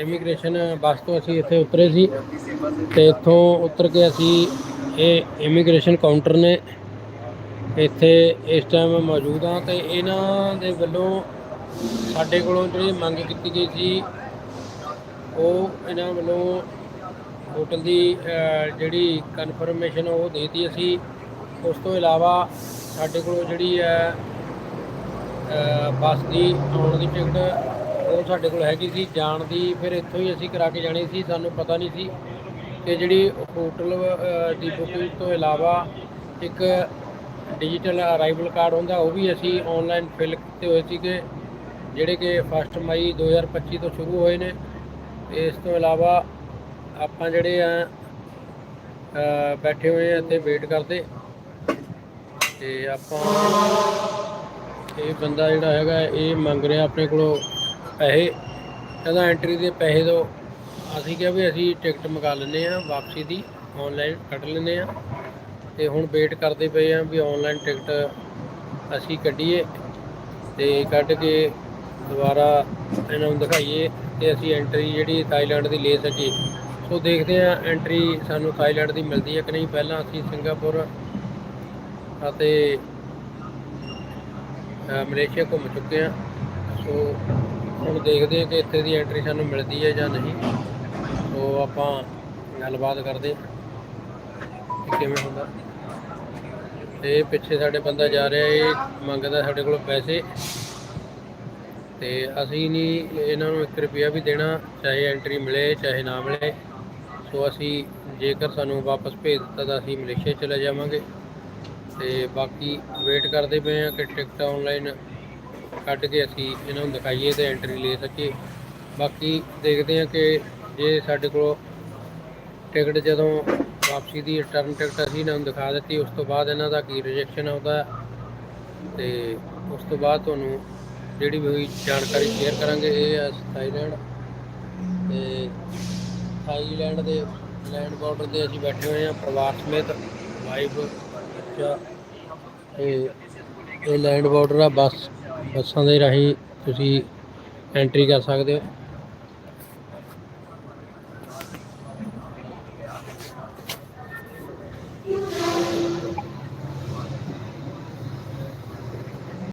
Immigration ਬੱਸ ਤੋਂ ਅਸੀਂ ਇੱਥੇ ਉਤਰੇ ਸੀ ਤੇ ਇੱਥੋਂ ਉਤਰ ਕੇ ਅਸੀਂ ਇਹ ਇਮੀਗ੍ਰੇਸ਼ਨ ਕਾਊਂਟਰ ਨੇ ਇੱਥੇ ਇਸ ਟਾਈਮ ਮੌਜੂਦ ਹਾਂ ਤੇ ਇਹਨਾਂ ਦੇ ਵੱਲੋਂ ਸਾਡੇ ਕੋਲੋਂ ਜਿਹੜੀ ਮੰਗ ਕੀਤੀ ਗਈ ਸੀ, ਉਹ ਇਹਨਾਂ ਵੱਲੋਂ ਹੋਟਲ ਦੀ ਜਿਹੜੀ ਕਨਫਰਮੇਸ਼ਨ ਉਹ ਦੇਤੀ ਅਸੀਂ। ਉਸ ਤੋਂ ਇਲਾਵਾ ਸਾਡੇ ਕੋਲੋਂ ਜਿਹੜੀ ਹੈ ਬੱਸ ਦੀ ਆਉਣ ਦੀ ਟਿਕਟ ਉਹ ਸਾਡੇ ਕੋਲ ਹੈਗੀ ਸੀ, ਜਾਣ ਦੀ, ਫਿਰ ਇੱਥੋਂ ਹੀ ਅਸੀਂ ਕਰਾ ਕੇ ਜਾਣੀ ਸੀ, ਸਾਨੂੰ ਪਤਾ ਨਹੀਂ ਸੀ ਕਿ ਜਿਹੜੀ ਹੋਟਲ ਦੀ ਬੁਕਿੰਗ ਤੋਂ ਇਲਾਵਾ ਇੱਕ ਡਿਜੀਟਲ ਅਰਾਈਵਲ ਕਾਰਡ ਹੁੰਦਾ, ਉਹ ਵੀ ਅਸੀਂ ਆਨਲਾਈਨ ਫਿਲ ਕੀਤੇ ਹੋਏ ਸੀਗੇ, ਜਿਹੜੇ ਕਿ 1 ਮਈ 2025 ਤੋਂ ਸ਼ੁਰੂ ਹੋਏ ਨੇ। ਤੇ ਇਸ ਤੋਂ ਇਲਾਵਾ ਆਪਾਂ ਜਿਹੜੇ ਆ ਬੈਠੇ ਹੋਏ ਆ, ਇੱਥੇ ਵੇਟ ਕਰਦੇ। ਤੇ ਆਪਾਂ, ਇਹ ਬੰਦਾ ਜਿਹੜਾ ਹੈਗਾ, ਇਹ ਮੰਗ ਰਿਹਾ ਆਪਣੇ ਕੋਲੋਂ ਪੈਸੇ, ਇਹਦਾ ਐਂਟਰੀ ਦੇ ਪੈਸੇ ਦਿਓ ਅਸੀਂ ਕਿਹਾ ਵੀ ਅਸੀਂ ਟਿਕਟ ਮੰਗਾ ਲੈਂਦੇ ਆ ਵਾਪਸੀ ਦੀ ਆਨਲਾਈਨ ਕੱਢ ਲੈਂਦੇ ਆ ਤੇ ਹੁਣ ਵੇਟ ਕਰਦੇ ਪਏ ਆ ਵੀ ਆਨਲਾਈਨ ਟਿਕਟ ਅਸੀਂ ਕੱਢੀਏ ਤੇ ਕੱਢ ਕੇ ਦੁਬਾਰਾ ਇਹਨਾਂ ਨੂੰ ਦਿਖਾਈਏ ਤੇ ਅਸੀਂ ਐਂਟਰੀ ਜਿਹੜੀ ਥਾਈਲੈਂਡ ਦੀ ਲੈ ਸਕੀਏ। ਸੋ ਦੇਖਦੇ ਆ ਐਂਟਰੀ ਸਾਨੂੰ ਥਾਈਲੈਂਡ ਦੀ ਮਿਲਦੀ ਹੈ ਕਿ ਨਹੀਂ। ਪਹਿਲਾਂ ਅਸੀਂ ਸਿੰਗਾਪੁਰ ਅਤੇ ਮਲੇਸ਼ੀਆ ਘੁੰਮ ਚੁੱਕੇ ਆ ਸੋ ਹੁਣ ਦੇਖਦੇ ਆ ਕਿ ਇੱਥੇ ਦੀ ਐਂਟਰੀ ਸਾਨੂੰ ਮਿਲਦੀ ਹੈ ਜਾਂ ਨਹੀਂ। ਸੋ ਆਪਾਂ ਗੱਲਬਾਤ ਕਰਦੇ ਹਾਂ ਕਿਵੇਂ ਹੁੰਦਾ। ਤੇ ਪਿੱਛੇ ਸਾਡੇ ਬੰਦਾ ਜਾ ਰਿਹਾ, ਇਹ ਮੰਗਦਾ ਸਾਡੇ ਕੋਲ ਪੈਸੇ। ਤੇ ਅਸੀਂ ਨਹੀਂ, ਇਹਨਾਂ ਨੂੰ 1 ਰੁਪਿਆ ਵੀ ਦੇਣਾ, ਚਾਹੇ ਐਂਟਰੀ ਮਿਲੇ, ਚਾਹੇ ਨਾ ਮਿਲੇ। ਸੋ ਅਸੀਂ ਜੇਕਰ ਸਾਨੂੰ ਵਾਪਸ ਭੇਜ ਦਿੱਤਾ ਤਾਂ ਅਸੀਂ ਮਲੇਸ਼ੀਆ ਚਲੇ ਜਾਵਾਂਗੇ। ਤੇ ਬਾਕੀ ਵੇਟ ਕਰਦੇ ਪਏ ਆ ਕਿ ਟਿਕਟ ਆਨਲਾਈਨ ਕੱਢ ਕੇ ਅਸੀਂ ਇਹਨਾਂ ਨੂੰ ਦਿਖਾਈਏ ਤੇ ਐਂਟਰੀ ਲੈ ਸਕੀਏ। ਬਾਕੀ ਦੇਖਦੇ ਹਾਂ ਕਿ ਜੇ ਸਾਡੇ ਕੋਲ ਟਿਕਟ ਜਦੋਂ ਵਾਪਸੀ ਦੀ ਰਿਟਰਨ ਟਿਕਟ ਅਸੀਂ ਇਹਨਾਂ ਨੂੰ ਦਿਖਾ ਦਿੱਤੀ, ਉਸ ਤੋਂ ਬਾਅਦ ਇਹਨਾਂ ਦਾ ਕੀ ਰਿਜੈਕਸ਼ਨ ਆਉਂਦਾ ਹੈ ਤੇ ਉਸ ਤੋਂ ਬਾਅਦ ਤੁਹਾਨੂੰ ਜਿਹੜੀ ਵੀ ਹੋਈ ਜਾਣਕਾਰੀ ਸ਼ੇਅਰ ਕਰਾਂਗੇ। ਇਹ ਹੈ ਥਾਈਲੈਂਡ ਤੇ ਥਾਈਲੈਂਡ ਦੇ ਲੈਂਡ ਬਾਰਡਰ ਤੇ ਅਸੀਂ ਬੈਠੇ ਹੋਏ ਹਾਂ ਪਰਿਵਾਰ ਸਮੇਤ। ਵਾਈਫ ਬੱਚਾ ਤੇ ਇਹ ਲੈਂਡ ਬਾਰਡਰ ਆ, ਬੱਸ ਬੱਸਾਂ ਦੇ ਰਾਹੀਂ ਤੁਸੀਂ ਐਂਟਰੀ ਕਰ ਸਕਦੇ ਹੋ।